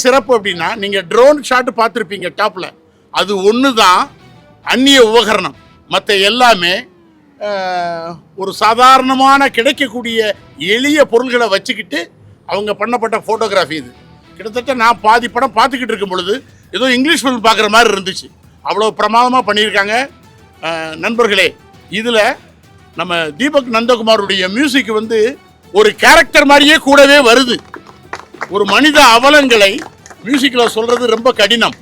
சிறப்பு அப்படின்னா நீங்கள் ட்ரோன் ஷாட் பார்த்துருப்பீங்க டாப்பில் அது ஒன்று தான் அந்நிய உபகரணம். மற்ற எல்லாமே ஒரு சாதாரணமான கிடைக்கக்கூடிய எளிய பொருள்களை வச்சுக்கிட்டு அவங்க பண்ணப்பட்ட ஃபோட்டோகிராஃபி இது. கிட்டத்தட்ட நான் பாதி படம் பார்த்துக்கிட்டு இருக்கும் பொழுது ஏதோ இங்கிலீஷ் ஃபிலிம் பார்க்குற மாதிரி இருந்துச்சு. அவ்வளோ பிரமாதமாக பண்ணியிருக்காங்க. நண்பர்களே இதில் நம்ம தீபக் நந்தகுமாருடைய மியூசிக் வந்து ஒரு கேரக்டர் மாதிரியே கூடவே வருது. ஒரு மனித அவலங்களை மியூசிக்கில் சொல்கிறது ரொம்ப கடினம்.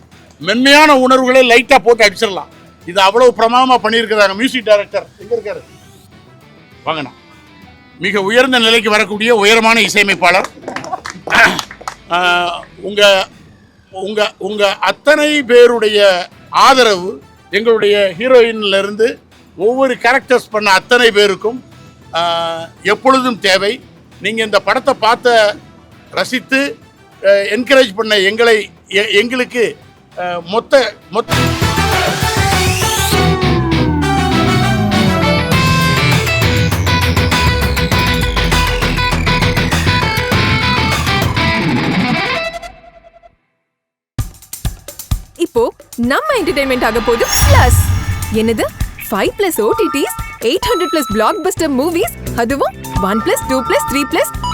மென்மையான உணர்வுகளை லைட்டாக போட்டு அடிச்சிடலாம். இது அவ்வளவு பிரமாதமாக பண்ணியிருக்கிறாங்க மியூசிக் டைரக்டர் எங்கே இருக்காரு? வாங்கண்ணா மிக உயர்ந்த நிலைக்கு வரக்கூடிய உயரமான இசையமைப்பாளர். உங்கள் உங்கள் உங்கள் அத்தனை பேருடைய ஆதரவு எங்களுடைய ஹீரோயின்லேருந்து ஒவ்வொரு கேரக்டர்ஸ் பண்ண அத்தனை பேருக்கும் எப்பொழுதும் தேவை. நீங்கள் இந்த படத்தை பார்த்த ரசித்து என்கரேஜ் பண்ண எங்களை எ- எங்களுக்கு மொத்த மொத்த இப்போ நம்ம என்டர்டைன்மெண்ட் ஆக போது பிளஸ் என்னது? Five plus OTTs eight hundred plus blockbuster movies அதுவும் one plus two plus three plus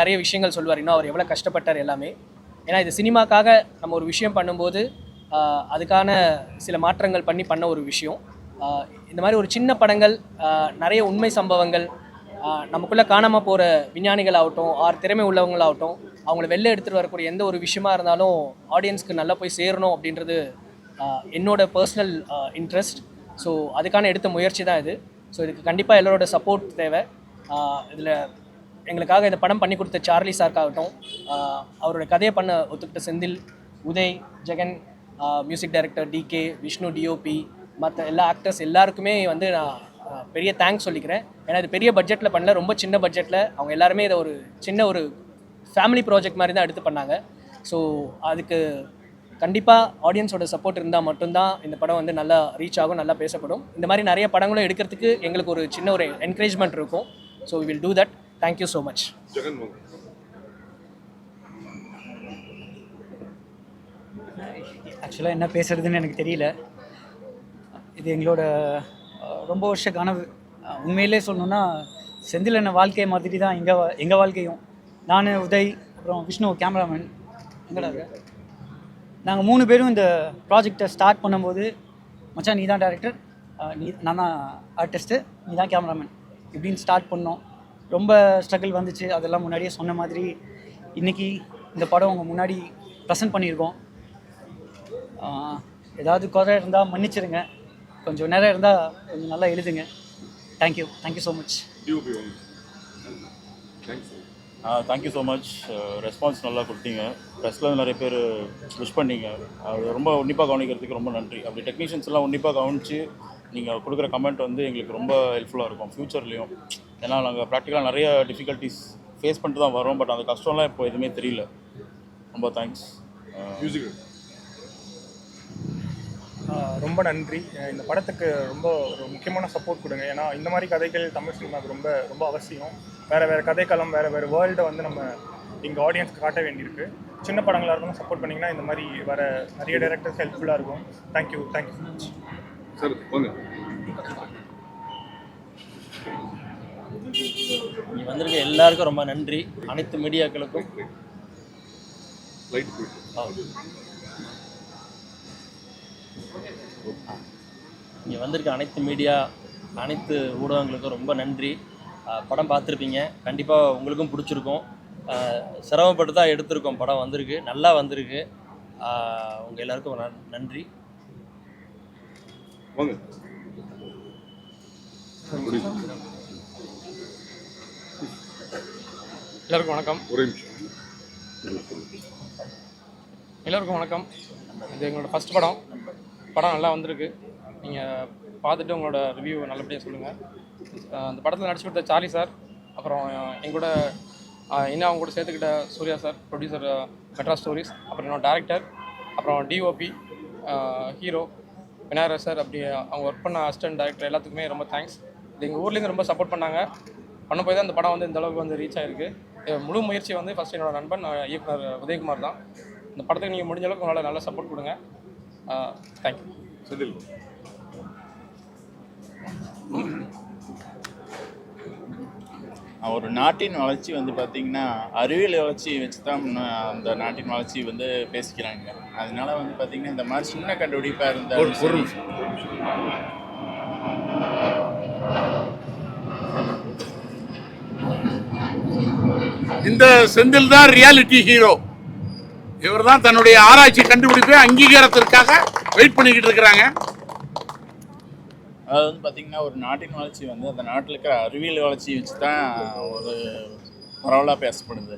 நிறைய விஷயங்கள் சொல்லுவார். இன்னும் அவர் எவ்வளோ கஷ்டப்பட்டார் எல்லாமே. ஏன்னா இது சினிமாக்காக நம்ம ஒரு விஷயம் பண்ணும்போது அதுக்கான சில மாற்றங்கள் பண்ணி பண்ண ஒரு விஷயம். இந்த மாதிரி ஒரு சின்ன படங்கள் நிறைய உண்மை சம்பவங்கள் நமக்குள்ளே காணாமல் போகிற விஞ்ஞானிகள் ஆகட்டும் ஆர் திறமை உள்ளவங்களாகட்டும் அவங்கள வெளில எடுத்துகிட்டு வரக்கூடிய எந்த ஒரு விஷயமா இருந்தாலும் ஆடியன்ஸ்க்கு நல்லா போய் சேரணும் அப்படின்றது என்னோட பர்சனல் இன்ட்ரெஸ்ட் ஸோ அதுக்கான எடுத்த முயற்சி தான் இது. ஸோ இதுக்கு கண்டிப்பாக எல்லோரோட சப்போர்ட் தேவை. இதில் எங்களுக்காக இந்த படம் பண்ணி கொடுத்த சார்லி சார்க்காகட்டும் அவரோட கதையை பண்ண ஒத்துக்கிட்ட Senthil Uday Jagan music director TK Vishnu DOP மற்ற எல்லா ஆக்டர்ஸ் எல்லாருக்குமே வந்து நான் பெரிய தேங்க்ஸ் சொல்லிக்கிறேன். ஏன்னா இது பெரிய பட்ஜெட்டில் பண்ணல ரொம்ப சின்ன பட்ஜெட்டில் அவங்க எல்லாருமே இதை ஒரு சின்ன ஒரு ஃபேமிலி ப்ராஜெக்ட் மாதிரி தான் எடுத்து பண்ணாங்க. ஸோ அதுக்கு கண்டிப்பாக ஆடியன்ஸோட சப்போர்ட் இருந்தால் மட்டும்தான் இந்த படம் வந்து நல்லா ரீச் ஆகும் நல்லா பேசப்படும். இந்த மாதிரி நிறைய படங்களும் எடுக்கிறதுக்கு எங்களுக்கு ஒரு சின்ன ஒரு என்கரேஜ்மெண்ட் இருக்கும். So will do that thank you so much ஆக்சுவலாக என்ன பேசுறதுன்னு எனக்கு தெரியல. இது எங்களோட ரொம்ப வருஷ கனவு உண்மையிலே சொல்லணுன்னா செந்தில் என்ன வாழ்க்கை மாதிரி தான் எங்கள் எங்கள் வாழ்க்கையும். நான் உதய் அப்புறம் விஷ்ணு கேமராமேன் எங்கடா நாங்கள் மூணு பேரும் இந்த ப்ராஜெக்டை ஸ்டார்ட் பண்ணும்போது மச்சான் நீ தான் டேரக்டர் நீ நான் தான் ஆர்டிஸ்ட்டு நீ தான் கேமராமேன் இப்படின்னு ஸ்டார்ட் பண்ணோம். ரொம்ப ஸ்ட்ரகிள் வந்துச்சு. அதெல்லாம் முன்னாடியே சொன்ன மாதிரி இன்றைக்கி இந்த படம் உங்கள் முன்னாடி ப்ரெசென்ட் பண்ணியிருக்கோம். ஏதாவது குறை இருந்தால் மன்னிச்சிடுங்க கொஞ்சம் நேரம் இருந்தால் கொஞ்சம் நல்லா எழுதுங்க. Thank you thank you so much thank you so much response நல்லா கொடுத்தீங்க. ப்ரெஸ்ஸில் நிறைய பேர் விஷ் பண்ணீங்க. அது ரொம்ப உன்னிப்பாக கவனிக்கிறதுக்கு ரொம்ப நன்றி. அப்படி டெக்னீஷியன்ஸ் எல்லாம் உன்னிப்பாக கவனித்து நீங்கள் கொடுக்குற கமெண்ட் வந்து எங்களுக்கு ரொம்ப ஹெல்ப்ஃபுல்லாக இருக்கும். ஃப்யூச்சர்லேயும் ஏன்னா நாங்கள் ப்ராக்டிக்கலாக நிறைய டிஃபிகல்ட்டிஸ் ஃபேஸ் பண்ணிட்டு தான் வரோம் பட் அந்த கஷ்டம்லாம் இப்போ எதுவுமே தெரியல. ரொம்ப தேங்க்ஸ் மியூசிக் ரொம்ப நன்றி. இந்த படத்துக்கு ரொம்ப ஒரு முக்கியமான சப்போர்ட் கொடுங்க. ஏன்னா இந்த மாதிரி கதைகள் தமிழ் சினிமாவுக்கு ரொம்ப ரொம்ப அவசியம். வேறு வேறு கதைக்களம் வேறு வேறு வேர்ல்டை வந்து நம்ம இங்கே ஆடியன்ஸ்க்கு காட்ட வேண்டியிருக்கு. சின்ன படங்களாக இருந்தாலும் சப்போர்ட் பண்ணிங்கன்னா இந்த மாதிரி வர நிறைய டேரக்டர்ஸ் ஹெல்ப்ஃபுல்லாக இருக்கும். Thank you thank you so much sir வாங்க இங்கே வந்திருக்க எல்லாருக்கும் ரொம்ப நன்றி. அனைத்து மீடியாக்களுக்கும். இங்கே வந்திருக்க அனைத்து மீடியா அனைத்து ஊடகங்களுக்கும் ரொம்ப நன்றி. படம் பார்த்துருப்பீங்க. கண்டிப்பாக உங்களுக்கும் பிடிச்சிருக்கும். சிரமப்பட்டு தான் எடுத்திருக்கோம் படம் வந்திருக்கு. நல்லா வந்திருக்கு. உங்கள் எல்லாருக்கும் நன்- நன்றி. வாங்க. எல்லாருக்கும் வணக்கம். ஒரே நிமிஷம். எல்லாருக்கும் வணக்கம். இது எங்களோட ஃபஸ்ட் படம். படம் நல்லா வந்திருக்கு. நீங்கள் பார்த்துட்டு உங்களோட ரிவ்யூ நல்லபடியாக சொல்லுங்கள் அந்த படத்தில் நடிச்சு கொடுத்த சார்லி சார் அப்புறம் எங்கூட இன்னும் அவங்க கூட சேர்த்துக்கிட்ட Suriya sir producer Madras stories அப்புறம் என்னோட டேரக்டர் அப்புறம் டிஓபி ஹீரோ விநாயகர் சார் அப்படி அவங்க ஒர்க் பண்ண அசிஸ்டன்ட் டேரக்டர் எல்லாத்துக்குமே ரொம்ப தேங்க்ஸ் இது எங்கள் ஊர்லேருந்து ரொம்ப சப்போர்ட் பண்ணாங்க. பண்ண போய் தான் இந்த படம் வந்து இந்த அளவுக்கு வந்து ரீச் ஆயிருக்கு. முழு முயற்சி வந்து ஃபஸ்ட் என்னோட நண்பன் இயக்குனர் உதயகுமார் தான். இந்த படத்துக்கு நீங்கள் முடிஞ்ச அளவுக்கு உங்களால் நல்லா சப்போர்ட் கொடுங்க. தேங்க்யூ ஒரு நாட்டின் வளர்ச்சி வந்து பார்த்திங்கன்னா அறிவியல் வளர்ச்சி வச்சு தான் அந்த நாட்டின் வளர்ச்சி வந்து பேசிக்கிறாங்க. அதனால வந்து பார்த்திங்கன்னா இந்த மாதிரி சின்ன கண்டுபிடிப்பாக இருந்தால் பொருள் இந்த செந்தில் தான் ரியாலிட்டி ஹீரோ இவர் தான் தன்னுடைய ஆராய்ச்சி கண்டுபிடிப்பை அங்கீகாரத்திற்காக வெயிட் பண்ணிக்கிட்டு இருக்கிறாங்க. அதாவது வந்து பார்த்திங்கன்னா ஒரு நாட்டின் வளர்ச்சி வந்து அந்த நாட்டில் இருக்கிற அறிவியல் வளர்ச்சி வச்சு தான் ஒரு பரவலாக பேசப்படுது.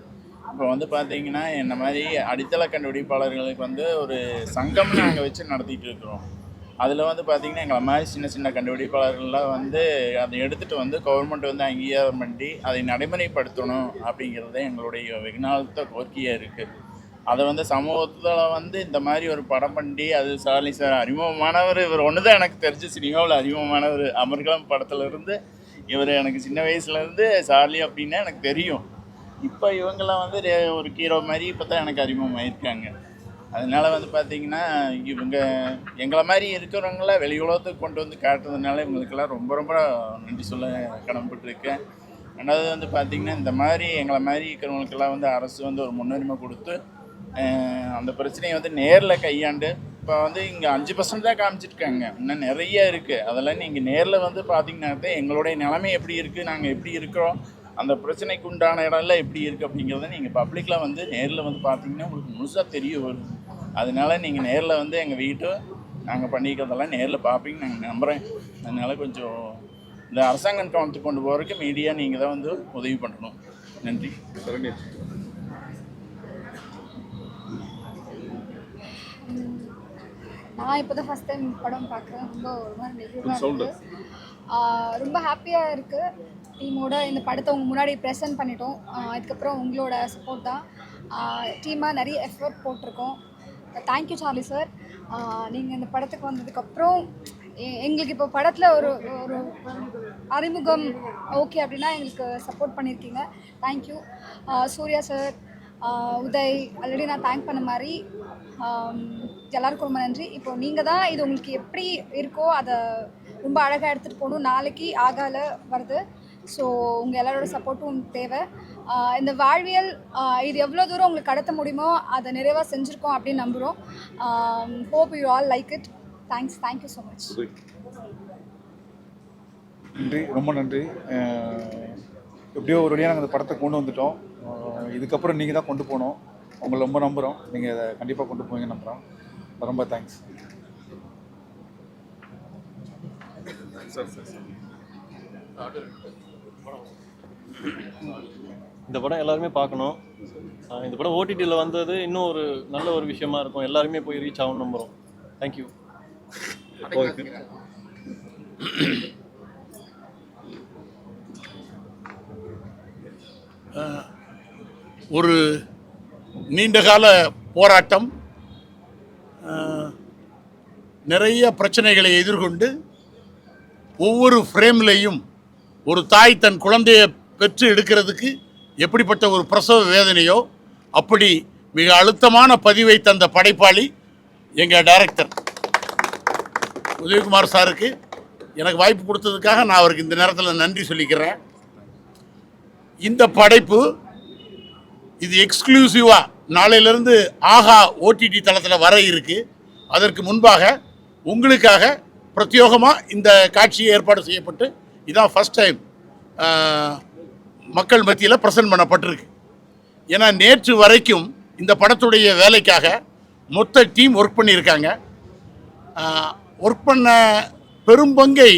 இப்போ வந்து பார்த்திங்கன்னா என்ன மாதிரி அடித்தள கண்டுபிடிப்பாளர்களுக்கு வந்து ஒரு சங்கம் நாங்கள் வச்சு நடத்திட்டு இருக்கிறோம். அதில் வந்து பார்த்திங்கன்னா எங்களை மாதிரி சின்ன சின்ன கண்டுபிடிப்பாளர்கள்லாம் வந்து அதை எடுத்துகிட்டு வந்து கவர்மெண்ட் வந்து அங்கீகாரம் பண்ணி அதை நடைமுறைப்படுத்தணும் அப்படிங்கிறது எங்களுடைய வெகுநாளத்த கோரிக்கையாக இருக்குது அதை வந்து சமூகத்தில் வந்து இந்த மாதிரி ஒரு படம் பண்ணி அது சார்லி சார் அறிமுகமானவர் இவர் ஒன்று தான் எனக்கு தெரிஞ்சு சினிமாவில் அறிமுகமானவர். அமர்கலம் படத்துலேருந்து இவர் எனக்கு சின்ன வயசுலேருந்து சார்லி அப்படின்னா எனக்கு தெரியும். இப்போ இவங்கெல்லாம் வந்து ரே- ஒரு ஹீரோ மாதிரி இப்போ தான் எனக்கு அறிமுகமாயிருக்காங்க. அதனால் வந்து பார்த்திங்கன்னா இவங்க எங்களை மாதிரி இருக்கிறவங்கள வெளி உலகத்துக்கு கொண்டு வந்து காட்டுறதுனால இவங்களுக்கெல்லாம் ரொம்ப ரொம்ப நன்றி சொல்ல கடமைப்பட்டிருக்கேன். ரெண்டாவது வந்து பார்த்திங்கன்னா இந்த மாதிரி எங்களை மாதிரி இருக்கிறவங்களுக்கெல்லாம் வந்து அரசு வந்து ஒரு முன்னுரிமை கொடுத்து அந்த பிரச்சனையை வந்து நேரில் கையாண்டு இப்போ வந்து இங்கே அஞ்சு பர்சன்ட் தான் காமிச்சிருக்காங்க. இன்னும் நிறைய இருக்குது அதெல்லாம் நீங்கள் நேரில் வந்து பார்த்தீங்கன்னா தான் எங்களுடைய நிலைமை எப்படி இருக்குது நாங்கள் எப்படி இருக்கிறோம் அந்த பிரச்சனைக்கு உண்டான இடம்லாம் எப்படி இருக்குது அப்படிங்கிறத நீங்கள் பப்ளிக்கில் வந்து நேரில் வந்து பார்த்தீங்கன்னா உங்களுக்கு முழுசாக தெரிய வரும். அதனால நீங்கள் நேரில் வந்து எங்கள் வீட்டு நாங்கள் பண்ணிக்கிறதெல்லாம் நேரில் பார்ப்பீங்க நாங்கள் நம்புகிறேன் அதனால கொஞ்சம் இந்த அரசாங்கம் கவனத்துக்கு கொண்டு போகிறதுக்கு மீடியா நீங்கள் தான் வந்து உதவி பண்ணணும். நன்றி. நான் இப்போ தான் ஃபஸ்ட் டைம் படம் பார்க்குறேன் ரொம்ப ஒரு மாதிரி நெகிழ்வாக இருக்குது ரொம்ப ஹாப்பியாக இருக்குது டீமோட இந்த படத்தை உங்க முன்னாடி ப்ரெசென்ட் பண்ணிட்டோம். ஆஹ் இதுக்கப்புறம் உங்களோட சப்போர்ட் தான். டீமாக நிறைய எஃபர்ட் போட்டிருக்கோம். தேங்க்யூ சார்லி சார் நீங்கள் இந்த படத்துக்கு வந்ததுக்கப்புறம் எங்களுக்கு இப்போ படத்தில் ஒரு ஒரு அறிமுகம் ஓகே அப்படின்னா எங்களுக்கு சப்போர்ட் பண்ணியிருக்கீங்க thank you Suriya sir Uday already நான் தேங்க் பண்ண மாதிரி எல்லாருக்கும் ரொம்ப நன்றி. இப்போ நீங்கள் தான் இது உங்களுக்கு எப்படி இருக்கோ அதை ரொம்ப அழகாக எடுத்துகிட்டு போகணும். நாளைக்கு ஆகால வருது. ஸோ உங்கள் எல்லாரோட சப்போர்ட்டும் தேவை. இந்த வாழ்வியல் இது எவ்வளோ தூரம் உங்களுக்கு கடத்த முடியுமோ அதை நிறைவாக செஞ்சுருக்கோம் அப்படின்னு நம்புகிறோம் hope you all like it thanks thank you so much நன்றி ரொம்ப நன்றி. எப்படியோ ஒரு வழியாக நாங்கள் அந்த படத்தை கொண்டு வந்துட்டோம். இதுக்கப்புறம் நீங்கள் தான் கொண்டு போகணும். உங்களை ரொம்ப நம்புகிறோம் நீங்கள் இதை கண்டிப்பாக கொண்டு போவீங்க நம்புகிறோம் ரொம்ப தேங்க்ஸ் இந்த படம் எல்லாருமே பார்க்கணும். இந்த படம் ஓடிடியில் வந்தது இன்னும் ஒரு நல்ல ஒரு விஷயமா இருக்கும். எல்லாருமே போய் ரீச் ஆகும் நம்புகிறோம் தேங்க்யூ ஓகே ஒரு நீண்டகால போராட்டம் நிறைய பிரச்சனைகளை எதிர்கொண்டு ஒவ்வொரு ஃப்ரேம்லேயும் ஒரு தாய் தன் குழந்தையை பெற்று எடுக்கிறதுக்கு எப்படிப்பட்ட ஒரு பிரசவ வேதனையோ அப்படி மிக அழுத்தமான பதிவை தந்த படைப்பாளி எங்கள் டைரக்டர். உதயகுமார் சாருக்கு எனக்கு வாய்ப்பு கொடுத்ததுக்காக நான் அவருக்கு இந்த நேரத்தில் நன்றி சொல்லிக்கிறேன். இந்த படைப்பு இது எக்ஸ்க்ளூசிவாக நாளையிலேருந்து ஆஹா ஓடிடி தளத்தில் வர இருக்கு. அதற்கு முன்பாக உங்களுக்காக பிரத்யோகமாக இந்த காட்சி ஏற்பாடு செய்யப்பட்டு இதான் ஃபஸ்ட் டைம் மக்கள் மத்தியில் ப்ரெசன்ட் பண்ணப்பட்டிருக்கு. ஏன்னா நேற்று வரைக்கும் இந்த படத்துடைய வேலைக்காக மொத்த டீம் ஒர்க் பண்ணியிருக்காங்க. ஒர்க் பண்ண பெரும்பங்கை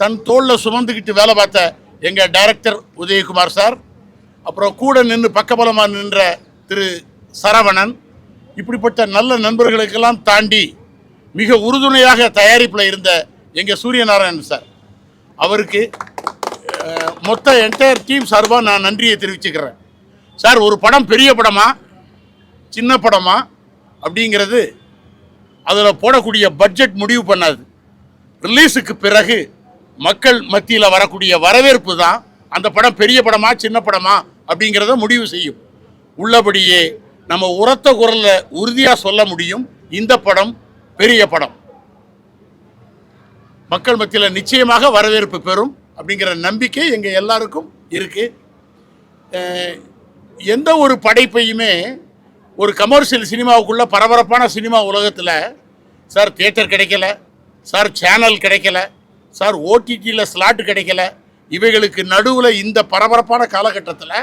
தன் தோளில் சுமந்துக்கிட்டு வேலை பார்த்த எங்கள் டைரக்டர் உதயகுமார் சார் அப்புறம் கூட நின்று பக்கபலமாக நின்ற திரு சரவணன் இப்படிப்பட்ட நல்ல நண்பர்களுக்கெல்லாம் தாண்டி மிக உறுதுணையாக தயாரிப்பில் இருந்த எங்கள் சூரியநாராயணன் சார். அவருக்கு மொத்த என்டையர் டீம் சார்பாக நான் நன்றியை தெரிவிச்சுக்கிறேன். சார் ஒரு படம் பெரிய படமா சின்ன படமா அப்படிங்கிறது அதில் போடக்கூடிய பட்ஜெட் முடிவு பண்ணாது. ரிலீஸுக்கு பிறகு மக்கள் மத்தியில் வரக்கூடிய வரவேற்பு தான். அந்த படம் பெரிய படமா சின்ன படமா அப்படிங்கிறத முடிவு செய்யும். உள்ளபடியே நம்ம உரத்த குரலில் உறுதியாக சொல்ல முடியும். இந்த படம் பெரிய படம். மக்கள் மத்தியில் நிச்சயமாக வரவேற்பு பெறும் அப்படிங்கிற நம்பிக்கை எங்கள் எல்லாருக்கும் இருக்குது எந்த ஒரு படைப்பையுமே ஒரு கமர்ஷியல் சினிமாவுக்குள்ள பரபரப்பான சினிமா உலகத்தில் சார் தியேட்டர் கிடைக்கல சார் சேனல் கிடைக்கல சார் ஓடிடியில் ஸ்லாட் கிடைக்கல இவைகளுக்கு நடுவில் இந்த பரபரப்பான காலகட்டத்தில்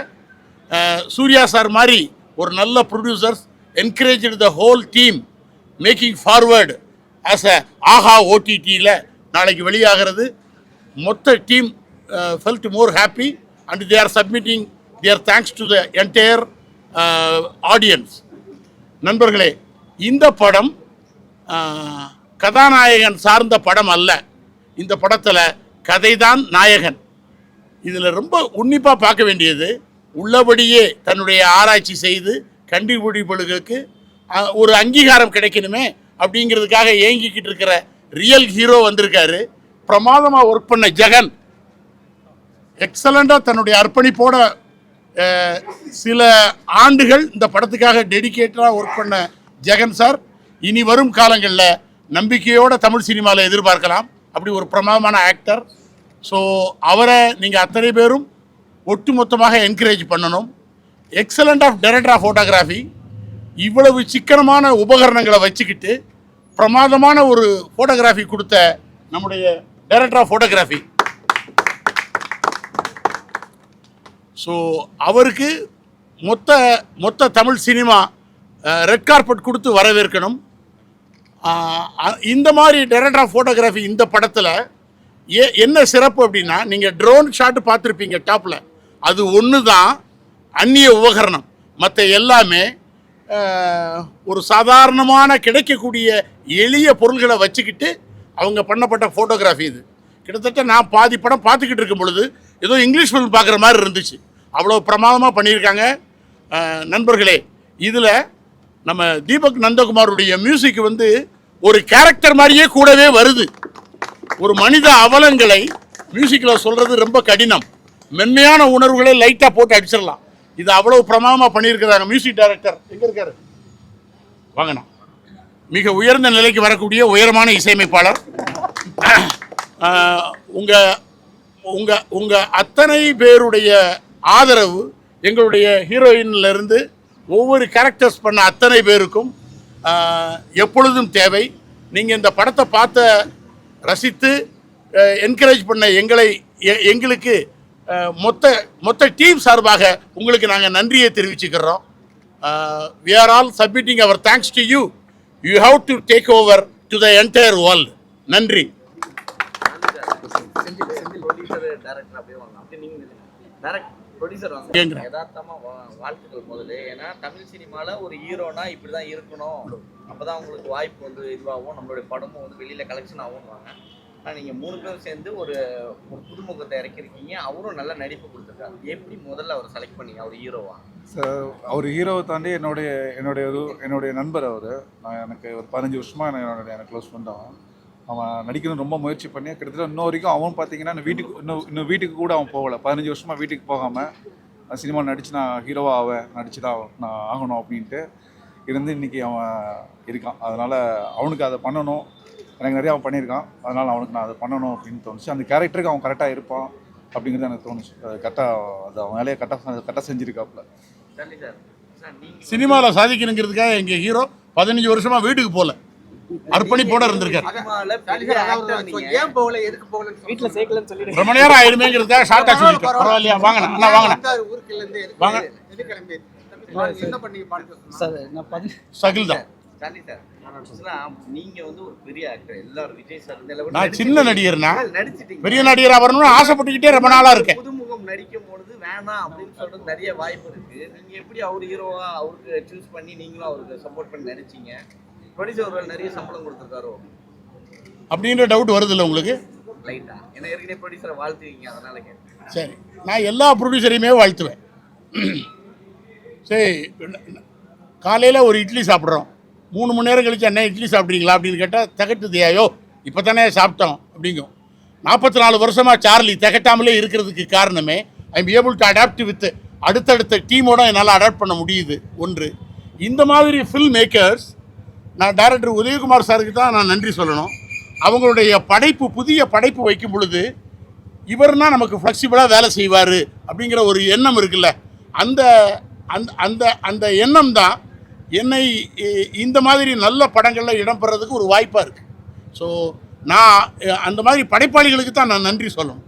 சூர்யா சார் மாதிரி ஒரு நல்ல producers encourage the whole team making forward as a Aha ஓடிடியில் நாளைக்கு வெளியாகிறது. மொத்த team felt more happy and they are submitting their thanks to the entire audience நண்பர்களே இந்த படம் கதாநாயகன் சார்ந்த படம் அல்ல. இந்த படத்தில் கதைதான் நாயகன். இதில் ரொம்ப உன்னிப்பாக பார்க்க வேண்டியது உள்ளபடியே தன்னுடைய ஆராய்ச்சி செய்து கண்டுபிடிப்புகளுக்கு ஒரு அங்கீகாரம் கிடைக்கணுமே அப்படிங்கிறதுக்காக ஏங்கிக்கிட்டு இருக்கிற ரியல் ஹீரோ வந்திருக்காரு. பிரமாதமாக ஒர்க் பண்ண ஜெகன். எக்ஸலண்ட்டாக தன்னுடைய அர்ப்பணிப்போட சில ஆண்டுகள் இந்த படத்துக்காக டெடிக்கேட்டடாக ஒர்க் பண்ண ஜெகன் சார் இனி வரும் காலங்களில் நம்பிக்கையோட தமிழ் சினிமாவில் எதிர்பார்க்கலாம். அப்படி ஒரு பிரமாதமான ஆக்டர் ஸோ அவரை நீங்கள் அத்தனை பேரும் ஒட்டுமொத்தமாக என்கரேஜ் பண்ணணும். Excellent of director of photography இவ்வளவு சிக்கனமான உபகரணங்களை வச்சுக்கிட்டு பிரமாதமான ஒரு ஃபோட்டோகிராஃபி கொடுத்த நம்முடைய டைரக்டர் ஆஃப் ஃபோட்டோகிராஃபி ஸோ அவருக்கு மொத்த மொத்த தமிழ் சினிமா ரெட் கார்பெட் கொடுத்து வரவேற்கணும். இந்த மாதிரி டைரக்டர் ஆஃப் ஃபோட்டோகிராஃபி இந்த படத்தில் ஏ என்ன சிறப்பு அப்படின்னா நீங்கள் ட்ரோன் ஷாட் பார்த்துருப்பீங்க டாப்பில் அது ஒன்று தான் அந்நிய உபகரணம். மற்ற எல்லாமே ஒரு சாதாரணமான கிடைக்கக்கூடிய எளிய பொருள்களை வச்சுக்கிட்டு அவங்க பண்ணப்பட்ட ஃபோட்டோகிராஃபி இது. கிட்டத்தட்ட நான் பாதி படம் பார்த்துக்கிட்டு இருக்கும் பொழுது ஏதோ இங்கிலீஷ் ஃபிலிம் பார்க்குற மாதிரி இருந்துச்சு. அவ்வளோ பிரமாதமாக பண்ணியிருக்காங்க. நண்பர்களே இதில் நம்ம தீபக் நந்தகுமாருடைய மியூசிக் வந்து ஒரு கேரக்டர் மாதிரியே கூடவே வருது. ஒரு மனித அவலங்களை மியூசிக்கில் சொல்கிறது ரொம்ப கடினம். மென்மையான உணர்வுகளை லைட்டாக போட்டு அடிச்சிடலாம். இது அவ்வளவு பிரமாதமாக பண்ணியிருக்கிறாங்க மியூசிக் டைரக்டர் எங்கே இருக்காரு? வாங்கண்ணா மிக உயர்ந்த நிலைக்கு வரக்கூடிய உயரமான இசையமைப்பாளர். உங்கள் உங்கள் உங்கள் அத்தனை பேருடைய ஆதரவு எங்களுடைய ஹீரோயின்லேருந்து ஒவ்வொரு கேரக்டர்ஸ் பண்ண அத்தனை பேருக்கும் எப்பொழுதும் தேவை. நீங்கள் இந்த படத்தை பார்த்த ரசித்து என்கரேஜ் பண்ண எங்களை எங்களுக்கு மொத்த மொத்த டீம் சார்பாக உங்களுக்கு நாங்கள் நன்றியை தெரிவிச்சுக்கிறோம். We are all submitting our thanks to you you have to take over to the entire world நன்றி. வாழ்த்துக்கள் முதல்ல ஏன்னா தமிழ் சினிமால ஒரு ஹீரோனா இப்படிதான் இருக்கணும். அப்போதான் உங்களுக்கு வாய்ப்பு வந்து இதுவாகும் நம்மளுடைய படமும் வந்து வெளியில் கலெக்ஷன் ஆகும்வாங்க ஆனால் நீங்கள் மூணு பேரும் சேர்ந்து ஒரு ஒரு புதுமுகத்தை இறக்கிருக்கீங்க. அவரும் நல்ல நடிப்பு கொடுத்துருக்காரு. எப்படி முதல்ல அவர் செலக்ட் பண்ணீங்க? அவர் ஹீரோவா சார் அவர் ஹீரோவை தாண்டி என்னுடைய என்னுடைய இது என்னுடைய நண்பர் அவர். நான் எனக்கு ஒரு பதினஞ்சு வருஷமாக என்னுடைய எனக்கு க்ளோஸ் ஃப்ரெண்ட் அவன். அவன் நடிக்கணும்னு ரொம்ப முயற்சி பண்ணி கிட்டத்தட்ட இன்ன வரைக்கும் அவன் பார்த்தீங்கன்னா இன்னும் வீட்டுக்கு இன்னும் இன்னும் வீட்டுக்கு கூட அவன் போகலை. பதினஞ்சு வருஷமாக வீட்டுக்கு போகாமல் சினிமா நடித்து நான் ஹீரோவாக ஆவேன். நடிச்சு தான் நான் ஆகணும் அப்படின்ட்டு. இருந்து இன்னைக்கு அவன் இருக்கான். அதனால் அவனுக்கு அதை பண்ணணும். எனக்கு நிறைய அவன் பண்ணியிருக்கான். அதனால் அவனுக்கு நான் அதை பண்ணணும் அப்படின்னு தோணுச்சு. அந்த கேரக்டருக்கு அவன் கரெக்டாக இருப்பான் அப்படிங்கிறது எனக்கு தோணுச்சு. கரெக்டாக அது அவன் வேலையை கரெக்டாக கரெக்டாக செஞ்சுருக்காப்புல. சினிமாவில் சாதிக்கணுங்கிறதுக்காக எங்கள் ஹீரோ பதினஞ்சு வருஷமாக வீட்டுக்கு போகல? அர்ப்பணிப்போட இருந்திருக்காரு ரொம்ப நேரம் ஆயிடுமேங்கிறதுக்காக ஷார்ட்டாக சொல்லிட்டேன் பரவாயில்லையா? இருந்து எதுக்கு வாங்க. எது கிளம்பி என்ன பண்ணி பாட்டு சார் நான் பதி சகில் தான். சாண்டி சார். ஆக்சுவலாக நீங்கள் வந்து ஒரு பெரிய ஆக்டர் எல்லாரும் விஜய் சார் இந்த level நான். சின்ன நடிகர்னா நடிச்சிட்டீங்க. பெரிய நடிகரா வரணும்னு ஆசைப்பட்டுக்கிட்டே ரொம்ப நாளா இருக்கேன். புதுமுகம் நடிக்கும் பொழுது வேணாம் அப்படின்னு சொல்றது நிறைய வாய்ப்பு இருக்கு. நீங்க எப்படி அவர் ஹீரோவா அவருக்கு சூஸ் பண்ணி நீங்களும் அவருக்கு சப்போர்ட் பண்ணி நடிச்சீங்க? ப்ரொடியூசர் நிறைய சம்பளம் கொடுத்துருக்காரோ? அப்படின்ற டவுட் வருது இல்லை உங்களுக்கு லைட்டா ஏன்னா ஏற்கனவே ப்ரொடியூசரை வாழ்த்துவீங்க அதனால கேட்டேன். சரி. நான் எல்லா ப்ரொடியூசரையுமே வாழ்த்துவேன். சரி காலையில் ஒரு இட்லி சாப்பிட்றோம். மூணு மணி நேரம் கழிச்சு என்ன இட்லி சாப்பிட்றீங்களா அப்படின்னு கேட்டால் திகட்டுதியாயோ இப்போ தானே சாப்பிட்டோம் அப்படிங்கும். நாற்பத்தி நாலு வருஷமாக சார்லி திகட்டாமலே இருக்கிறதுக்கு காரணமே I'm able to adapt with அடுத்தடுத்த டீமோட என்னால் அடாப்ட் பண்ண முடியுது. ஒன்று இந்த மாதிரி ஃபில்ம் மேக்கர்ஸ் நான் டைரக்டர் உதயகுமார் சாருக்கு தான் நான் நன்றி சொல்லணும். அவங்களுடைய படைப்பு புதிய படைப்பு வைக்கும் பொழுது இவர்னா நமக்கு ஃப்ளெக்சிபிளாக வேலை செய்வார் அப்படிங்கிற ஒரு எண்ணம் இருக்குல்ல. அந்த அந்த அந்த அந்த எண்ணம் தான் என்னை இந்த மாதிரி நல்ல படங்களில் இடம்பெறதுக்கு ஒரு வாய்ப்பாக இருக்குது ஸோ நான் அந்த மாதிரி படைப்பாளிகளுக்கு தான் நான் நன்றி சொல்லணும்.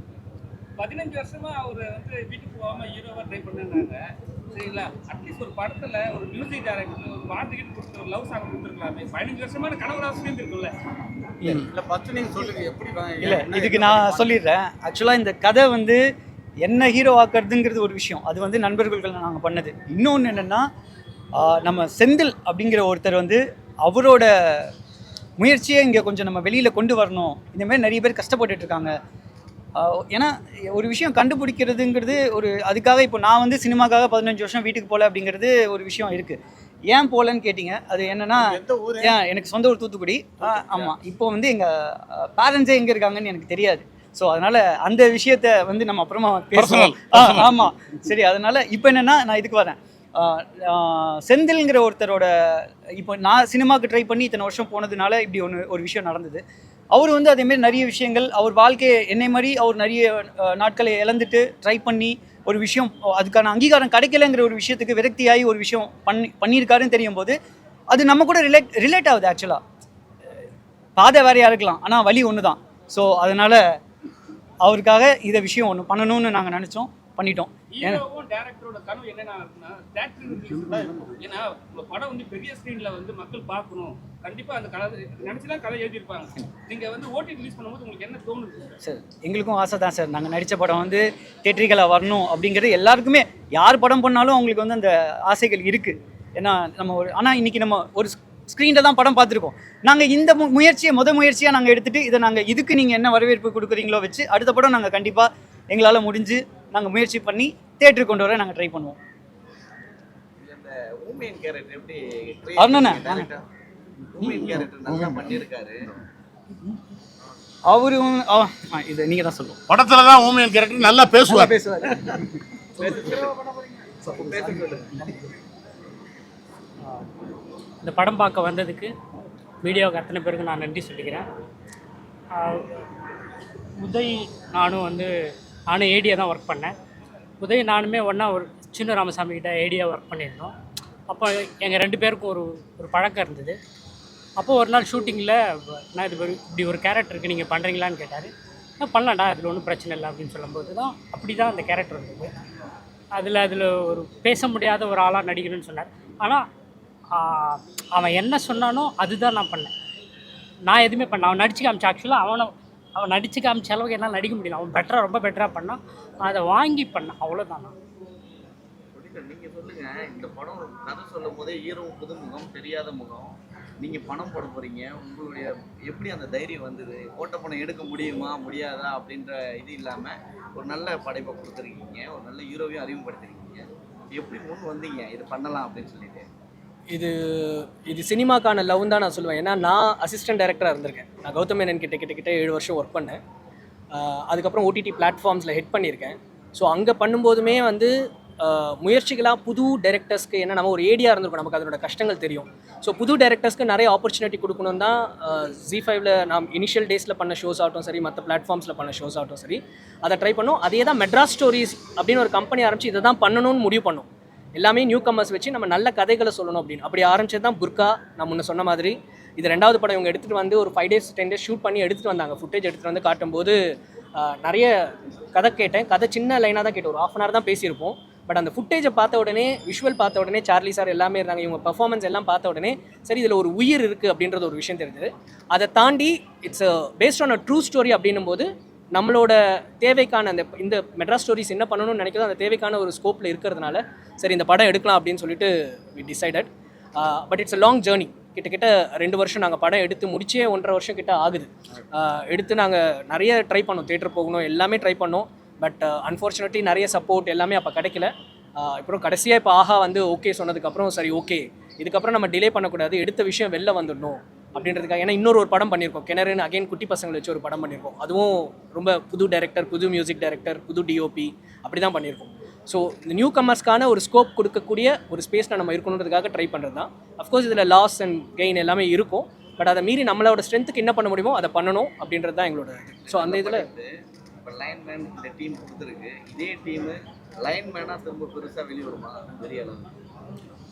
பதினஞ்சு வருஷமா அவர் வந்து வீட்டுக்கு போகாம ஹீரோவா ட்ரை பண்ணாங்க சரிங்களா? அட்லீஸ்ட் ஒரு படத்துல ஒரு மியூசிக் டைரக்டர் ஒரு பாட்டு கிட்ட கொடுத்து ஒரு லவ் சாங் கொடுத்துருக்கலாமே. பதினஞ்சு வருஷமான கனவுலாம் சேர்ந்துருக்குல்ல இல்ல ஃபர்ஸ்ட் நீங்க சொல்லுங்க எப்படி இல்லை இதுக்கு நான் சொல்லிடுறேன். ஆக்சுவலாக இந்த கதை வந்து என்ன ஹீரோ ஆக்குறதுங்கிறது ஒரு விஷயம். அது வந்து நண்பர்கள் நாங்கள் பண்ணது. இன்னொன்று என்னென்னா நம்ம செந்தில் அப்படிங்கிற ஒருத்தர் வந்து அவரோட முயற்சியை இங்கே கொஞ்சம் நம்ம வெளியில் கொண்டு வரணும். இந்த மாதிரி நிறைய பேர் கஷ்டப்பட்டுட்டு இருக்காங்க. ஏன்னா ஒரு விஷயம் கண்டுபிடிக்கிறதுங்கிறது ஒரு அதுக்காக இப்போ நான் வந்து சினிமாக்காக பதினஞ்சு வருஷம் வீட்டுக்கு போகல அப்படிங்கிறது ஒரு விஷயம் இருக்குது ஏன் போகலன்னு கேட்டிங்க? அது என்னன்னா ஏன் எனக்கு சொந்த ஊர் தூத்துக்குடி. ஆமாம் இப்போ வந்து எங்கள் பேரண்ட்ஸே எங்கே இருக்காங்கன்னு எனக்கு தெரியாது. ஸோ அதனால் அந்த விஷயத்த வந்து நம்ம அப்புறமா ஆ ஆமாம் சரி அதனால் இப்போ என்னென்னா நான் இதுக்கு வரேன். செந்தில்ங்கிற ஒருத்தரோட இப்போ நான் சினிமாவுக்கு ட்ரை பண்ணி இத்தனை வருஷம் போனதுனால இப்படி ஒன்று ஒரு விஷயம் நடந்தது. அவர் வந்து அதேமாரி நிறைய விஷயங்கள் அவர் வாழ்க்கையை என்னை மாதிரி அவர் நிறைய நாட்களை இழந்துட்டு ட்ரை பண்ணி ஒரு விஷயம் அதுக்கான அங்கீகாரம் கிடைக்கலங்கிற ஒரு விஷயத்துக்கு விரக்தியாகி ஒரு விஷயம் பண்ணி பண்ணியிருக்காருன்னு தெரியும் போது அது நம்ம கூட ரிலேட் ரிலேட் ஆகுது ஆக்சுவலாக பாதை வேறையாக இருக்கலாம் ஆனால் வழி ஒன்று தான் ஸோ அதனால் அவருக்காக இதை விஷயம் ஒன்று பண்ணணும்னு நாங்கள் நினச்சோம் பண்ணிட்டோம். டேரக்டரோட கனவு என்னென்ன தான் ஏன்னா படம் வந்து பெரிய ஸ்க்ரீன்ல வந்து மக்கள் பார்க்கணும். கண்டிப்பா அந்த கதை நினைச்சுதான் கதை எழுதியிருப்பாங்க. நீங்க வந்து ஓட்டி ரிலீஸ் பண்ணும்போது உங்களுக்கு என்ன தோணுது? சார் எங்களுக்கும் ஆசை தான் சார். நாங்கள் நடித்த படம் வந்து தேட்டரிக்கலாக வரணும் அப்படிங்கிறது எல்லாருக்குமே யார் படம் பண்ணாலும் அவங்களுக்கு வந்து அந்த ஆசைகள் இருக்குது ஏன்னா நம்ம ஒரு ஆனால் இன்றைக்கி நம்ம ஒரு ஸ்க்ரீனில் தான் படம் பார்த்துருக்கோம். நாங்கள் இந்த முயற்சியை முத முயற்சியாக நாங்கள் எடுத்துகிட்டு இதை நாங்கள் இதுக்கு நீங்கள் என்ன வரவேற்பு கொடுக்குறீங்களோ வச்சு அடுத்த படம் நாங்கள் கண்டிப்பாக எங்களால் முடிஞ்சு நாங்கள் முயற்சி பண்ணி தேட்டருக்கு கொண்டு வர நாங்கள் ட்ரை பண்ணுவோம். ஆ, இது நீங்கள் தான் சொல்லுவோம் படத்தில் தான் ஓமியன் கேரக்டர் நல்லா பேசுவார். பேசுவார். இந்த படம் பார்க்க வந்ததுக்கு மீடியாவுக்கு அத்தனை பேருக்கு நான் நன்றி சொல்லிக்கிறேன். உதய் நானும் வந்து நானும் ஏடியா தான் ஒர்க் பண்ணேன். உதய் நானுமே ஒன்றா ஒரு சின்ன ராமசாமி கிட்ட ஏடியா ஒர்க் பண்ணியிருந்தோம். அப்போ எங்கள் ரெண்டு பேருக்கும் ஒரு ஒரு பழக்கம் இருந்தது. அப்போது ஒரு நாள் ஷூட்டிங்கில் நான் இது ஒரு இப்படி ஒரு கேரக்டருக்கு நீங்கள் பண்ணுறீங்களான்னு கேட்டார். நான் பண்ணலாம்டா அதில் ஒன்றும் பிரச்சனை இல்லை அப்படின்னு சொல்லும்போது தான் அப்படி தான் அந்த கேரக்டர் இருந்தது. அதில் அதில் ஒரு பேச முடியாத ஒரு ஆளாக நடிக்கணும்னு சொன்னார். ஆனால் அவன் என்ன சொன்னானோ அதுதான் நான் பண்ணேன். நான் எதுவுமே பண்ண அவன் நடிச்சு காமிச்ச ஆக்சுவலாக அவனை அவன் நடிச்சு காமிச்ச அளவுக்கு என்னால் நடிக்க முடியல. அவன் பெட்டராக ரொம்ப பெட்டராக பண்ணான் நான் அதை வாங்கி பண்ணேன். அவ்வளோதான் நான். புரியுது. நீங்க இந்த படம் கதை சொல்லும் போதே ஹீரோ புதுமுகம் தெரியாத முகம். நீங்கள் பணம் போட போகிறீங்க உங்களுடைய எப்படி அந்த தைரியம் வந்தது? போட்ட பணம் எடுக்க முடியுமா முடியாதா அப்படின்ற இது இல்லாமல் ஒரு நல்ல படைப்பை கொடுத்துருக்கீங்க. ஒரு நல்ல ஹீரோவையும் அறிமுகப்படுத்திருக்கீங்க. எப்படி முன் வந்தீங்க? இது பண்ணலாம் அப்படின்னு சொல்லிட்டு. இது இது சினிமாக்கான லவ் தான் நான் சொல்லுவேன். ஏன்னா நான் அசிஸ்டன்ட் டைரக்டராக இருந்திருக்கேன். நான் கௌதம் மேனன் கிட்ட கிட்ட கிட்ட ஏழு வருஷம் ஒர்க் பண்ணேன். அதுக்கப்புறம் ஓடிடி பிளாட்ஃபார்ம்ஸில் ஹெட் பண்ணியிருக்கேன். ஸோ அங்கே பண்ணும்போதுமே வந்து முயற்சிகளாக புது டைரக்டர்ஸ்க்கு என்ன நம்ம ஒரு ஏடியாக இருந்திருக்கும். நமக்கு அதனோட கஷ்டங்கள் தெரியும். ஸோ புது டைரக்டர்ஸ்க்கு நிறைய ஆப்பர்ச்சுனிட்டி கொடுக்கணும் தான் ஜி ஃபைவ்ல நாம் இனிஷியல் டேஸில் பண்ண ஷோஸ் ஆகட்டும் சரி மற்ற பிளாட்ஃபார்ம்ஸில் பண்ண ஷோஸ் ஆகட்டும் சரி அதை ட்ரை பண்ணோம். அதே தான் மெட்ராஸ் ஸ்டோரிஸ் அப்படின்னு ஒரு கம்பெனி ஆரம்பிச்சு இதை தான் பண்ணணும்னு முடிவு பண்ணோம். எல்லாமே நியூ கம்மர்ஸ் வச்சு நம்ம நல்ல கதைகளை சொல்லணும் அப்படின்னு. அப்படி ஆரம்பிச்சது தான் புர்கா நான் முன்ன சொன்ன மாதிரி. இது ரெண்டாவது படம் இவங்க எடுத்துகிட்டு வந்து ஒரு five days ten days shoot பண்ணி எடுத்துகிட்டு வந்தாங்க. ஃபுட்டேஜ் எடுத்துகிட்டு வந்து காட்டும்போது நிறைய கதை கேட்டேன். கதை சின்ன லைனாக தான் கேட்டேன். ஒரு ஆஃப் அன் ஹவர் தான் பேசியிருப்போம். பட் அந்த ஃபுட்டேஜை பார்த்த உடனே விஷுவல் பார்த்த உடனே சார்லி சார் எல்லாமே இருந்தாங்க. இவங்க பர்ஃபார்மன்ஸ் எல்லாம் பார்த்த உடனே சரி இதில் ஒரு உயிர் இருக்குது அப்படின்றது ஒரு விஷயம் தெரிஞ்சது. அதை தாண்டி it's based on a true story அப்படின்னும் போது நம்மளோட தேவைக்கான அந்த இந்த மெட்ராஸ் ஸ்டோரிஸ் என்ன பண்ணணும்னு நினைக்கிறதோ அந்த தேவைக்கான ஒரு ஸ்கோப்பில் இருக்கிறதுனால சரி இந்த படம் எடுக்கலாம் அப்படின்னு சொல்லிட்டு we decided but it's a long journey கிட்டத்தட்ட ரெண்டு வருஷம் நாங்கள் படம் எடுத்து முடிச்சே ஒன்றரை வருஷம் கிட்ட ஆகுது. எடுத்து நாங்கள் நிறைய ட்ரை பண்ணோம். தேட்டர் போகணும் எல்லாமே ட்ரை பண்ணோம். பட் அன்ஃபார்ச்சுனேட்லி நிறைய சப்போர்ட் எல்லாமே அப்போ கிடைக்கல. அப்புறம் கடைசியாக இப்போ ஆஹா வந்து ஓகே சொன்னதுக்கப்புறம் சரி ஓகே இதுக்கப்புறம் நம்ம டிலே பண்ணக்கூடாது. எடுத்த விஷயம் வெளில வந்துடணும். அப்படின்றதுக்காக. ஏன்னா இன்னொரு ஒரு படம் பண்ணியிருக்கோம். கிணறுன்னு அகைன் குட்டி பசங்களை வச்சு ஒரு படம் பண்ணியிருக்கோம். அதுவும் ரொம்ப புது டைரக்டர் புது மியூசிக் டைரக்டர் புது டிஓபி அப்படி தான் பண்ணியிருக்கோம். ஸோ இந்த நியூ கமர்ஸ்க்கான ஒரு ஸ்கோப் கொடுக்கக்கூடிய ஒரு ஸ்பேஸில் நம்ம இருக்கணுன்றதுக்காக ட்ரை பண்ணுறது தான் அஃப்கோர்ஸ் இதில் லாஸ் அண்ட் கெயின் எல்லாமே இருக்கும். பட் அதை மீறி நம்மளோட ஸ்ட்ரென்த்துக்கு என்ன பண்ண முடியுமோ அதை பண்ணணும் அப்படின்றது தான் எங்களோட ஸோ அந்த இதில் இப்போ லைன் மேன் இந்த டீம் கொடுத்துருக்கு. இதே டீமு லைன் மேனாக திரும்ப பெருசாக வெளியே வருமா பெரிய அளவு.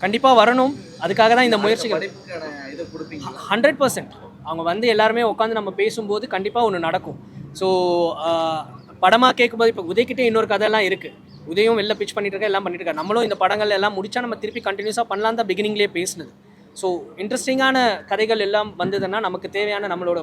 கண்டிப்பாக வரணும். அதுக்காக தான் இந்த முயற்சிகள். ஹண்ட்ரட் பர்சன்ட் அவங்க வந்து எல்லாருமே உட்காந்து நம்ம பேசும்போது கண்டிப்பாக ஒன்று நடக்கும். ஸோ படமாக கேட்கும்போது இப்போ உதய்கிட்டே இன்னொரு கதையெல்லாம் இருக்குது உதயம் வெளில பிச் பண்ணிட்டு இருக்கா எல்லாம் பண்ணிட்டு இருக்கா நம்மளும் இந்த படங்கள் எல்லாம் முடிச்சா நம்ம திருப்பி கண்டினியூஸாக பண்ணலாம் தான் பிகினிங்லேயே பேசினது. ஸோ இன்ட்ரெஸ்டிங்கான கதைகள் எல்லாம் வந்ததுன்னா நமக்கு தேவையான நம்மளோட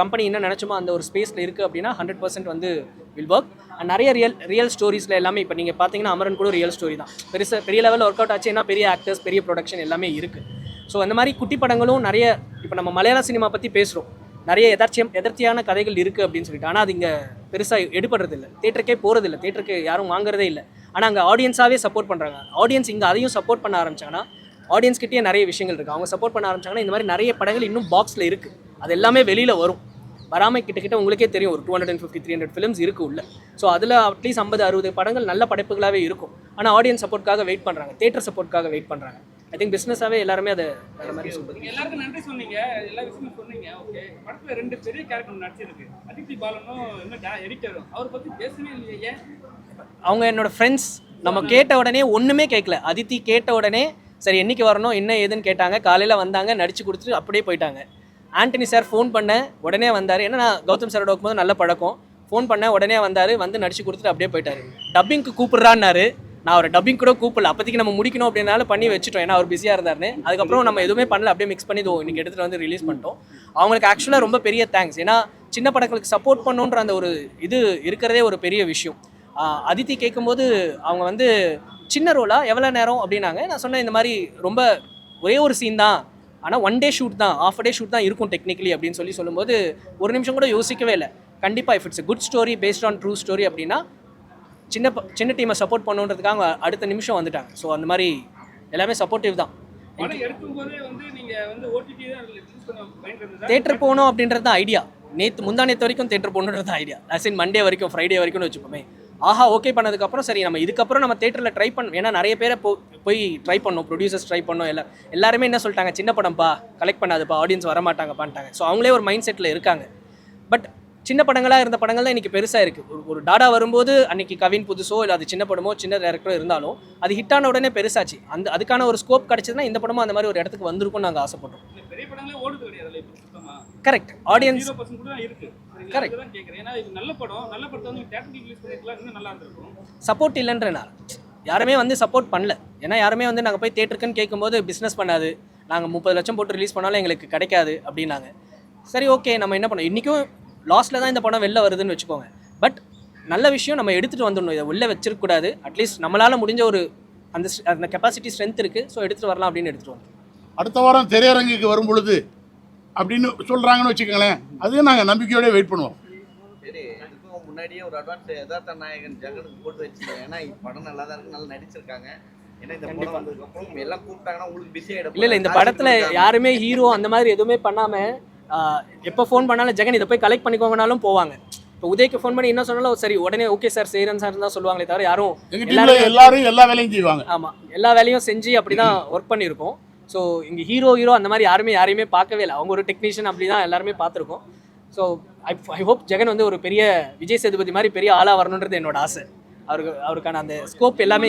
கம்பெனி என்ன நினச்சோமோ அந்த ஒரு ஸ்பேஸில் இருக்குது அப்படின்னா ஹண்ட்ரட் பர்சன்ட் வந்து வில் ஒர்க் அண்ட் நிறைய ரியல் ரியல் ஸ்டோரிஸில் எல்லாமே இப்போ நீங்கள் பார்த்தீங்கன்னா அமரன் கூட ரியல் ஸ்டோரி தான். பெருசாக பெரிய லெவலில் ஒர்க் அவுட் ஆச்சு என்ன பெரிய ஆக்டர்ஸ் பெரிய ப்ரொடக்ஷன் எல்லாமே இருக்குது ஸோ அந்த மாதிரி குட்டி படங்களும் நிறைய இப்போ நம்ம மலையாள சினிமா பற்றி பேசுகிறோம் நிறைய எதார்ச்சியம் எதர்ச்சியான கதைகள் இருக்குது அப்படின்னு சொல்லிட்டு. ஆனால் அது இங்கே பெருசாக எடுபடுறது இல்லை தேட்டருக்கே போகிறது இல்லை தேட்டருக்கு யாரும் வாங்குறதே இல்லை. ஆனால் அங்கே ஆடியன்ஸாகவே சப்போர்ட் பண்ணுறாங்க ஆடியன்ஸ் இங்கே அதையும் சப்போர்ட் பண்ண ஆரம்பிச்சாங்கன்னா ஆடியன்ஸ் கிட்டேயே நிறைய விஷயங்கள் இருக்குது அவங்க சப்போர்ட் பண்ண ஆரம்பிச்சாங்கன்னா இந்த மாதிரி நிறைய படங்கள் இன்னும் பாக்ஸில் இருக்குது அது எல்லாமே வெளியில் வரும். வராமல் கிட்டத்தட்ட உங்களுக்கே தெரியும் ஒரு two hundred and fifty three hundred films இருக்குது உள்ள. ஸோ அதில் அட்லீஸ்ட் ஐம்பது அறுபது படங்கள் நல்ல படைப்புகளாகவே இருக்கும். ஆனால் ஆடியன்ஸ் சப்போர்ட்காக வெயிட் பண்ணுறாங்க தேட்டர் சப்போர்ட்காக வெயிட் பண்ணுறாங்க ஐ திங்க் பிஸ்னஸாகவே எல்லாருமே அதை வேறு மாதிரி சொல்லுங்க எல்லாருக்கும் நன்றி சொன்னீங்க. எல்லா விஷயமும் சொன்னீங்க. ஓகே படத்துல ரெண்டு பெரிய கேரக்டர் நடிச்சிருக்கு. அதித்தி பாலனும் இன்னும் எடிட்டரும் அவர் பத்தி பேசவே இல்லையே அவங்க என்னோட ஃப்ரெண்ட்ஸ் நம்ம கேட்ட உடனே ஒன்றுமே கேட்கல அதித்தி கேட்ட உடனே சரி என்னைக்கு வரணும் என்ன ஏதுன்னு கேட்டாங்க. காலையில் வந்தாங்க நடிச்சு கொடுத்துட்டு அப்படியே போயிட்டாங்க. ஆண்டனி சார் ஃபோன் பண்ணேன் உடனே வந்தார். ஏன்னா நான் கௌதம் சாரோட போது நல்ல பழக்கம். ஃபோன் பண்ணேன் உடனே வந்தார் வந்து நடிச்சு கொடுத்துட்டு அப்படியே போயிட்டார். டப்பிங்க்கு கூப்பிட்றான்னாரு. நான் ஒரு டப்பிங் கூட கூப்பிடல. அப்போதைக்கு நம்ம முடிக்கணும் அப்படின்னால பண்ணி வச்சுட்டோம். ஏன்னா அவர் பிஸியாக இருந்தாருன்னு. அதுக்கப்புறம் நம்ம எதுவுமே பண்ணல. அப்படியே மிக்ஸ் பண்ணி இன்னைக்கு எடுத்துகிட்டு வந்து ரிலீஸ் பண்ணிட்டோம். அவங்களுக்கு ஆக்சுவலாக ரொம்ப பெரிய தேங்க்ஸ் ஏன்னா சின்ன படங்களுக்கு சப்போர்ட் பண்ணுன்ற அந்த ஒரு இது இருக்கிறதே ஒரு பெரிய விஷயம். அதித்தி கேட்கும்போது அவங்க வந்து சின்ன ரோலாக எவ்வளோ நேரம்? அப்படின்னாங்க. நான் சொன்னேன் இந்த மாதிரி ரொம்ப ஒரே ஒரு சீன் தான். ஆனால் ஒன் டே ஷூட் தான் ஆஃப் டே ஷூட் தான் இருக்கும் டெக்னிக்கலி அப்படின்னு சொல்லி சொல்லும்போது ஒரு நிமிஷம் கூட யோசிக்கவே இல்லை. கண்டிப்பாக if it's good story based on true story அப்படின்னா சின்ன ப- சின்ன டீமை சப்போர்ட் பண்ணுன்றதுக்காக அடுத்த நிமிஷம் வந்துட்டாங்க. ஸோ அந்த மாதிரி எல்லாமே சப்போர்ட்டிவ் தான். தேட்டர் போகணும் அப்படின்றது தான் ஐடியா நேற்று முந்தா நேற்று வரைக்கும் தேட்டர் போகணுன்றது தான் ஐடியா அஸ் இன் மண்டே வரைக்கும் ஃப்ரைடே வரைக்கும்னு வச்சுப்போமே ஆஹா ஓகே பண்ணதுக்கப்புறம் சரி நம்ம இதுக்கப்புறம் நம்ம தேட்டரில் ட்ரை பண்ண ஏன்னா நிறைய பேரை போ போய் ட்ரை பண்ணோம் ப்ரொடியூசர்ஸ் ட்ரை பண்ணோம் எல்லாம் எல்லாருமே என்ன சொல்லிட்டாங்க சின்ன படம்ப்பா கலெக்ட் பண்ணாதுப்பா ஆடியன்ஸ் வர மாட்டாங்கப்பான்ட்டாங்க ஸோ அவங்களே ஒரு மைண்ட் செட்டில் இருக்காங்க. பட் சின்ன படங்களாக இருந்த படங்கள் தான் இன்றைக்கி பெருசாக இருக்குது ஒரு ஒரு டாடா வரும்போது அன்னைக்கு கவின் புதுசோ இல்லை அது சின்ன படமோ சின்ன டேரக்டரோ இருந்தாலும் அது ஹிட்டான உடனே பெருசாச்சு. அந்த அதுக்கான ஒரு ஸ்கோப் கிடச்சதுன்னா இந்த படமும் அந்த மாதிரி ஒரு இடத்துக்கு வந்திருக்கும்னு நாங்கள் ஆசைப்பட்டோம். சுத்தமா. கரெக்ட் ஆடியன்ஸ் ஜீரோ பர்சன்ட் கூட தான் இருக்கு. சரிங்களா? Correct. அதுதான் கேட்குறேன் ஏன்னா இது நல்ல படம். நல்ல படத்தை சப்போர்ட் இல்லைன்றனால. யாருமே வந்து சப்போர்ட் பண்ணல. ஏன்னா யாருமே வந்து நாங்கள் போய் தேட்டருக்குன்னு கேட்கும்போது பிஸ்னஸ் பண்ணாது. நாங்கள் முப்பது லட்சம் போட்டு ரிலீஸ் பண்ணாலும் எங்களுக்கு கிடைக்காது அப்படின்னாங்க. சரி ஓகே நம்ம என்ன பண்ணோம்? இன்றைக்கும் லாஸ்ட்டில் தான் இந்த படம் வெளில வருதுன்னு வச்சுக்கோங்க. பட் நல்ல விஷயம் நம்ம எடுத்துகிட்டு வந்துடணும். இதை உள்ளே வச்சிருக்கக்கூடாது. அட்லீஸ்ட் நம்மளால் முடிஞ்ச ஒரு அந்த அந்த கெப்பாசிட்டி ஸ்ட்ரென்த் இருக்குது ஸோ எடுத்துகிட்டு வரலாம் அப்படின்னு எடுத்துகிட்டு வந்தோம் அடுத்த வாரம் திரையரங்குக்கு வரும் பொழுது அப்படின்னு சொல்கிறாங்கன்னு வச்சுக்கோங்களேன். அதையும் நாங்கள் நம்பிக்கையோடய வெயிட் பண்ணுவோம். முன்னாடியே ஒரு அட்வான்ஸ் யதார்த்த நாயகன் ஜெகனுக்கு போட்டு வச்சுங்க ஏன்னா படம் நல்லா தான் இருக்கு நல்லா நடிச்சிருக்காங்க. இந்த இல்லை இல்லை படத்தில் யாருமே ஹீரோ அந்த மாதிரி எதுவுமே பண்ணாமல் எப்போ ஃபோன் பண்ணாலும் ஜெகன் இதை போய் கலெக்ட் பண்ணிக்கோங்கனாலும் போவாங்க. இப்போ உதய்க்கு ஃபோன் பண்ணி என்ன சொன்னாலும் சரி உடனே ஓகே சார் செய்கிறேன் சார் தான் சொல்லுவாங்களே தவிர யாரும் எல்லாரும் எல்லா வேலையும் செய்வாங்க. ஆமாம் எல்லா வேலையும் செஞ்சு அப்படி தான் ஒர்க் பண்ணியிருக்கோம். ஸோ இங்கே ஹீரோ ஹீரோ அந்த மாதிரி யாருமே யாரையுமே பார்க்கவே இல்லை. அவங்க ஒரு டெக்னீஷியன் அப்படி தான் எல்லாருமே பார்த்துருக்கோம். So I I hope Jagan வந்து ஒரு பெரிய விஜய் சேதுபதி மாதிரி பெரிய ஆளாக வரணுன்றது என்னோட ஆசை. அவருக்கு அவருக்கான அந்த ஸ்கோப் எல்லாமே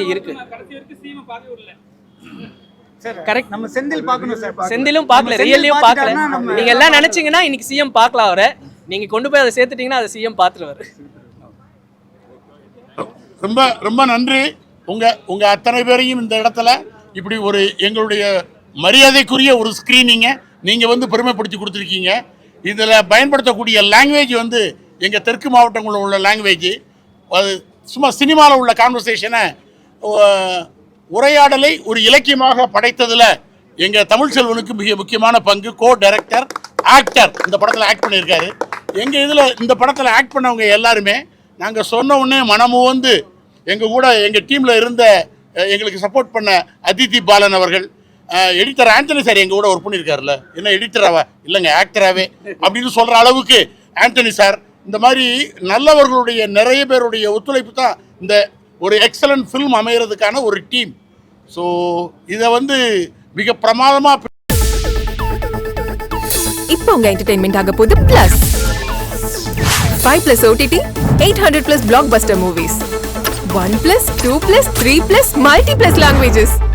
சார் கரெக்ட் நம்ம செந்தில் பார்க்கணும் சார் செந்திலும் பார்க்கல ரியல்லையும் பார்க்கல. நீங்க எல்லாம் நினைச்சீங்கன்னா இன்னைக்கு சிஎம் பார்க்கலாம் அவரை. நீங்க கொண்டு போய் அதை சேர்த்துட்டீங்கன்னா அதை சிஎம் பார்த்துருவாரு. ரொம்ப ரொம்ப நன்றி. உங்கள் உங்கள் அத்தனை பேரையும் இந்த இடத்துல இப்படி ஒரு எங்களுடைய மரியாதைக்குரிய ஒரு ஸ்க்ரீனிங்கை நீங்கள் வந்து பெருமைப்படுத்தி கொடுத்துருக்கீங்க. இதில் பயன்படுத்தக்கூடிய லாங்குவேஜ் வந்து எங்கள் தெற்கு மாவட்டங்களில் உள்ள லாங்குவேஜ் அது சும்மா சினிமாவில் உள்ள கான்வர்சேஷனை உரையாடலை ஒரு இலக்கியமாக படைத்ததில் எங்கள் தமிழ் செல்வனுக்கு மிக முக்கியமான பங்கு கோ டைரக்டர் ஆக்டர் இந்த படத்தில் ஆக்ட் பண்ணியிருக்காரு. எங்கள் இதில் இந்த படத்தில் ஆக்ட் பண்ணவங்க எல்லாருமே நாங்கள் சொன்ன உடனே மனமும் வந்து எங்கள் கூட எங்கள் டீமில் இருந்த எங்களுக்கு சப்போர்ட் பண்ண அதித்தி பாலன் அவர்கள் எடிட்டர் ஆண்டனி சார் எங்கள் கூட ஒர்க் பண்ணியிருக்காருல்ல என்ன எடிட்டராவா இல்லைங்க ஆக்டராகவே அப்படின்னு சொல்கிற அளவுக்கு ஆண்டனி சார் இந்த மாதிரி நல்லவர்களுடைய நிறைய பேருடைய ஒத்துழைப்பு தான் இந்த ஒரு எக்ஸலண்ட் ஃபில்ம் அமைகிறதுக்கான ஒரு டீம் ஸோ இதை வந்து மிக பிரமாதமாக இப்போ உங்க என்டர்டைன்மெண்ட் ஆக போது plus five plus OTT eight hundred plus blockbuster movies one plus two plus three plus multi plus languages